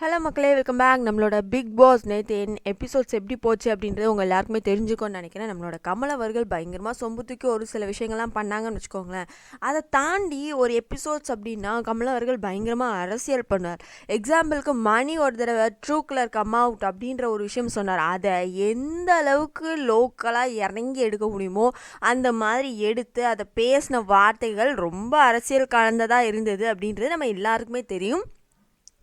Hello மக்களே welcome back நம்மளோட big boss நேற்று என் எபிசோட்ஸ் எப்படி போச்சு அப்படின்றது உங்கள் எல்லாருக்குமே தெரிஞ்சுக்கோன்னு நினைக்கிறேன். நம்மளோட கமலவர்கள் பயங்கரமாக சொம்பு தூக்கி ஒரு சில விஷயங்கள்லாம் பண்ணாங்கன்னு வச்சுக்கோங்களேன். அதை தாண்டி ஒரு எபிசோட்ஸ் அப்படின்னா கமலவர்கள் பயங்கரமாக அரசியல் பண்ணுவார். எக்ஸாம்பிளுக்கு மணி ஒரு தடவை ட்ரூ கலர் கம் அவுட் அப்படின்ற ஒரு விஷயம் சொன்னார். அதை எந்த அளவுக்கு லோக்கலாக இறங்கி எடுக்க முடியுமோ அந்த மாதிரி எடுத்து அதை பேசின வார்த்தைகள் ரொம்ப அரசியல் கலந்ததாக இருந்தது அப்படின்றது நம்ம எல்லாருக்குமே தெரியும்.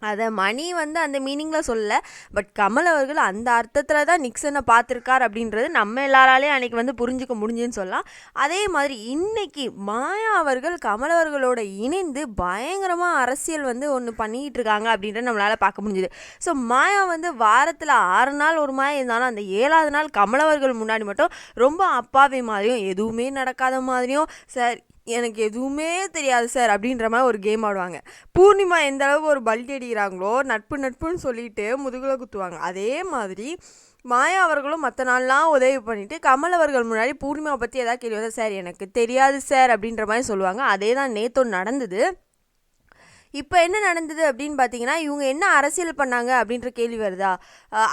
அதை மணி வந்து அந்த மீனிங்கில் சொல்லலை. பட் கமல் அவர்கள் அந்த அர்த்தத்தில் தான் நிக்சனை பார்த்துருக்கார் அப்படின்றது நம்ம எல்லாராலையும் அன்றைக்கி வந்து புரிஞ்சுக்க முடிஞ்சுன்னு சொல்லலாம். அதே மாதிரி இன்னைக்கு மாயா அவர்கள் கமல் அவர்களோட இணைந்து பயங்கரமாக அரசியல் வந்து ஒன்று பண்ணிகிட்டு இருக்காங்க அப்படின்றத நம்மளால் பார்க்க முடிஞ்சுது. ஸோ மாயா வந்து வாரத்தில் ஆறு நாள் ஒரு மாயம் இருந்தாலும் அந்த ஏழாவது நாள் கமலவர்கள் முன்னாடி மட்டும் ரொம்ப அப்பாவி மாதிரியும் எதுவுமே நடக்காத மாதிரியும் சார் எனக்கு எதுவுமே தெரியாது சார் அப்படின்ற மாதிரி ஒரு கேம் ஆடுவாங்க. பூர்ணிமா எந்த அளவுக்கு ஒரு பல்டி அடிக்கிறாங்களோ நட்பு நட்புன்னு சொல்லிட்டு முதுகில் குத்துவாங்க. அதே மாதிரி மாயா அவர்களும் மற்ற நாள்லாம் உதவி பண்ணிவிட்டு கமல் அவர்கள் முன்னாடி பூர்ணிமாவை பற்றி எதாவது கேள்வி வந்தால் சார் எனக்கு தெரியாது சார் அப்படின்ற மாதிரி சொல்லுவாங்க. அதே தான் நேத்தோ நடந்தது. இப்போ என்ன நடந்தது அப்படின்னு பார்த்தீங்கன்னா இவங்க என்ன அரசியல் பண்ணாங்க அப்படின்ற கேள்வி வருதா?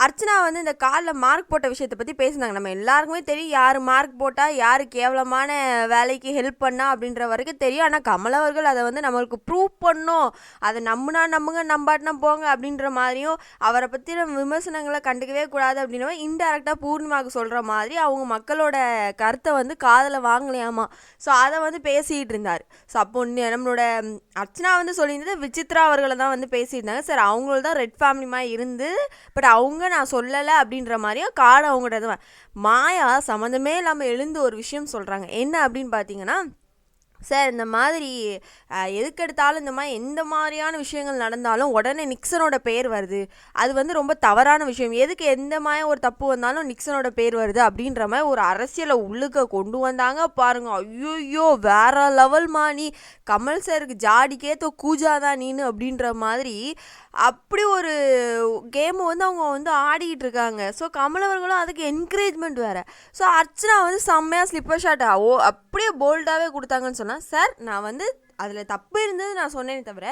அர்ச்சனா வந்து இந்த காலில் மார்க் போட்ட விஷயத்தை பற்றி பேசினாங்க. நம்ம எல்லாருக்குமே தெரியும் யார் மார்க் போட்டால் யார் கேவலமான வேலைக்கு ஹெல்ப் பண்ணா அப்படின்ற வரைக்கும் தெரியும். ஆனால் கமல் அவர்கள் அதை வந்து நம்மளுக்கு ப்ரூவ் பண்ணும். அதை நம்புனா நம்புங்க நம்பாட்டினா போங்க அப்படின்ற மாதிரியும் அவரை பற்றின விமர்சனங்களை கண்டுக்கவே கூடாது அப்படின்னு இன்டெரக்டாக பூர்ணிமாவுக்கு சொல்கிற மாதிரி அவங்க மக்களோட கருத்தை வந்து காதில் வாங்கலையாமா? ஸோ அதை வந்து பேசிகிட்டு இருந்தார். ஸோ அப்போ நம்மளோட அர்ச்சனா வந்து சொல்லியிருந்தது வந்து விசித்ரா அவர்களை தான் வந்து பேசியிருந்தாங்க. சார் அவங்களும் தான் ரெட் ஃபேமிலி மாதிரி இருந்து பட் அவங்க நான் சொல்லலை அப்படின்ற மாதிரியும் கார்டு அவங்கள்ட்ட மாயா சம்மந்தமே இல்லாமல் எழுந்து ஒரு விஷயம் சொல்கிறாங்க என்ன அப்படின்னு பார்த்தீங்கன்னா சார் இந்த மாதிரி எதுக்கெடுத்தாலும் இந்த மாதிரி எந்த மாதிரியான விஷயங்கள் நடந்தாலும் உடனே நிக்சனோட பேர் வருது. அது வந்து ரொம்ப தவறான விஷயம். எதுக்கு எந்த மாதிரி ஒரு தப்பு வந்தாலும் நிக்சனோட பேர் வருது அப்படின்ற மாதிரி ஒரு அரசியலை உள்ளுக்க கொண்டு வந்தாங்க பாருங்க. ஐயோயோ வேற லெவல் நீ. கமல் சாருக்கு ஜாடிக்கேத்த கூஜாதான் நீனு அப்படின்ற மாதிரி அப்படி ஒரு கேமை வந்து அவங்க வந்து ஆடிக்கிட்டு இருக்காங்க. ஸோ கமல் அவர்களும் அதுக்கு என்கரேஜ்மெண்ட் வேறு. ஸோ அர்ச்சனா வந்து செம்மையாக ஸ்லிப்பர் ஷாட் ஓ அப்படியே போல்டாகவே கொடுத்தாங்கன்னு சொன்னால் சார் நான் வந்து அதில் தப்பு இருந்தது நான் சொன்னேனே தவிர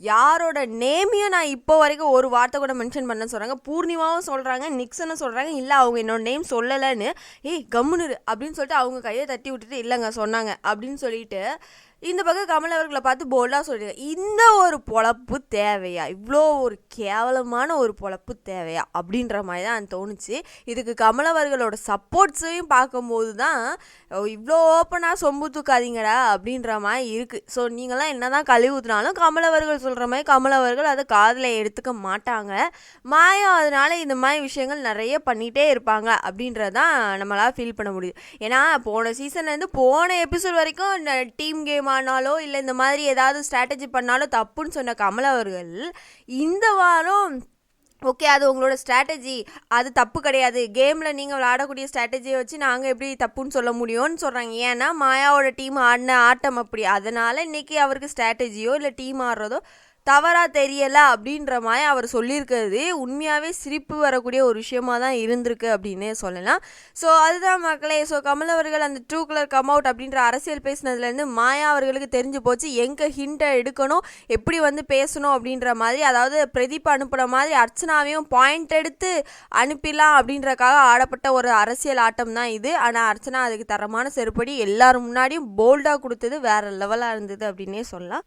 யாரோட நேமையும் நான் இப்போ வரைக்கும் ஒரு வார்த்தை கூட மென்ஷன் பண்ண சொல்கிறாங்க பூர்ணிமாவும் சொல்கிறாங்க நிக்சனும் சொல்கிறாங்க இல்லை அவங்க என்னோட நேம் சொல்லலைன்னு. ஏய் கம்முனு அப்படின்னு சொல்லிட்டு அவங்க கையை தட்டி விட்டுட்டு இல்லைங்க சொன்னாங்க அப்படின்னு சொல்லிட்டு இந்த பக்கம் கமல் அவர்களை பார்த்து போல்டாக சொல்லியிருக்காங்க இந்த ஒரு பொழப்பு தேவையா? இவ்வளோ ஒரு கேவலமான ஒரு பொழப்பு தேவையா? அப்படின்ற மாதிரி தான் தோணுச்சு. இதுக்கு கமல் அவர்களோட சப்போர்ட்ஸையும் பார்க்கும்போது தான் இவ்வளோ ஓப்பனாக சொம்பு தூக்காதீங்கடா அப்படின்ற மாதிரி இருக்குது ஸோ நீங்களாம் என்ன தான் கழுவி ஊற்றினாலும் கமல் அவர்கள் சொல்கிற மாதிரி கமல் அவர்கள் அதை காதில் எடுத்துக்க மாட்டாங்க. மாயம் அதனால் இந்த மாதிரி விஷயங்கள் நிறைய பண்ணிகிட்டே இருப்பாங்க அப்படின்றதான் நம்மளால் ஃபீல் பண்ண முடியுது. ஏன்னா போன சீசன்லேருந்து போன எபிசோட் வரைக்கும் டீம் கேமாக ஆனாலோ இல்லை இந்த மாதிரி ஏதாவது ஸ்ட்ராட்டஜி பண்ணாலோ தப்புன்னு சொன்ன கமல் அவர்கள் இந்த வாரம் ஓகே அது உங்களோட ஸ்ட்ராட்டஜி அது தப்பு கிடையாது. கேமில் நீங்கள் விளாடக்கூடிய ஸ்ட்ராட்டஜியை வச்சு நாங்கள் எப்படி தப்புன்னு சொல்ல முடியும்னு சொல்கிறாங்க ஏன்னா மாயாவோட டீம் ஆடின ஆட்டம் அப்படி. அதனால் இன்றைக்கி அவருக்கு ஸ்ட்ராட்டஜியோ இல்லை டீம் ஆடுறதோ தவறாக தெரியலை அப்படின்ற மாதிரி அவர் சொல்லியிருக்கிறது உண்மையாகவே சிரிப்பு வரக்கூடிய ஒரு விஷயமாக தான் இருந்திருக்கு அப்படின்னு சொல்லலாம். ஸோ அதுதான் மக்களே. ஸோ கமல் அவர்கள் அந்த ட்ரூ கலர் கம் அவுட் அப்படின்ற அரசியல் பேசினதுலேருந்து மாயா அவர்களுக்கு தெரிஞ்சு போச்சு. எங்கே ஹிண்ட்டை எடுக்கணும் எப்படி வந்து பேசணும் அப்படின்ற மாதிரி அதாவது பிரதீப் அனுப்புகிற மாதிரி அர்ச்சனாவையும் பாயிண்ட் எடுத்து அனுப்பிடலாம் அப்படின்றக்காக ஆடப்பட்ட ஒரு அரசியல் ஆட்டம் தான் இது. ஆனால் அர்ச்சனா அதுக்கு தரமான செருப்படி எல்லாரும் முன்னாடியும் போல்டாக கொடுத்தது வேறு லெவலாக இருந்தது அப்படின்னே சொல்லலாம்.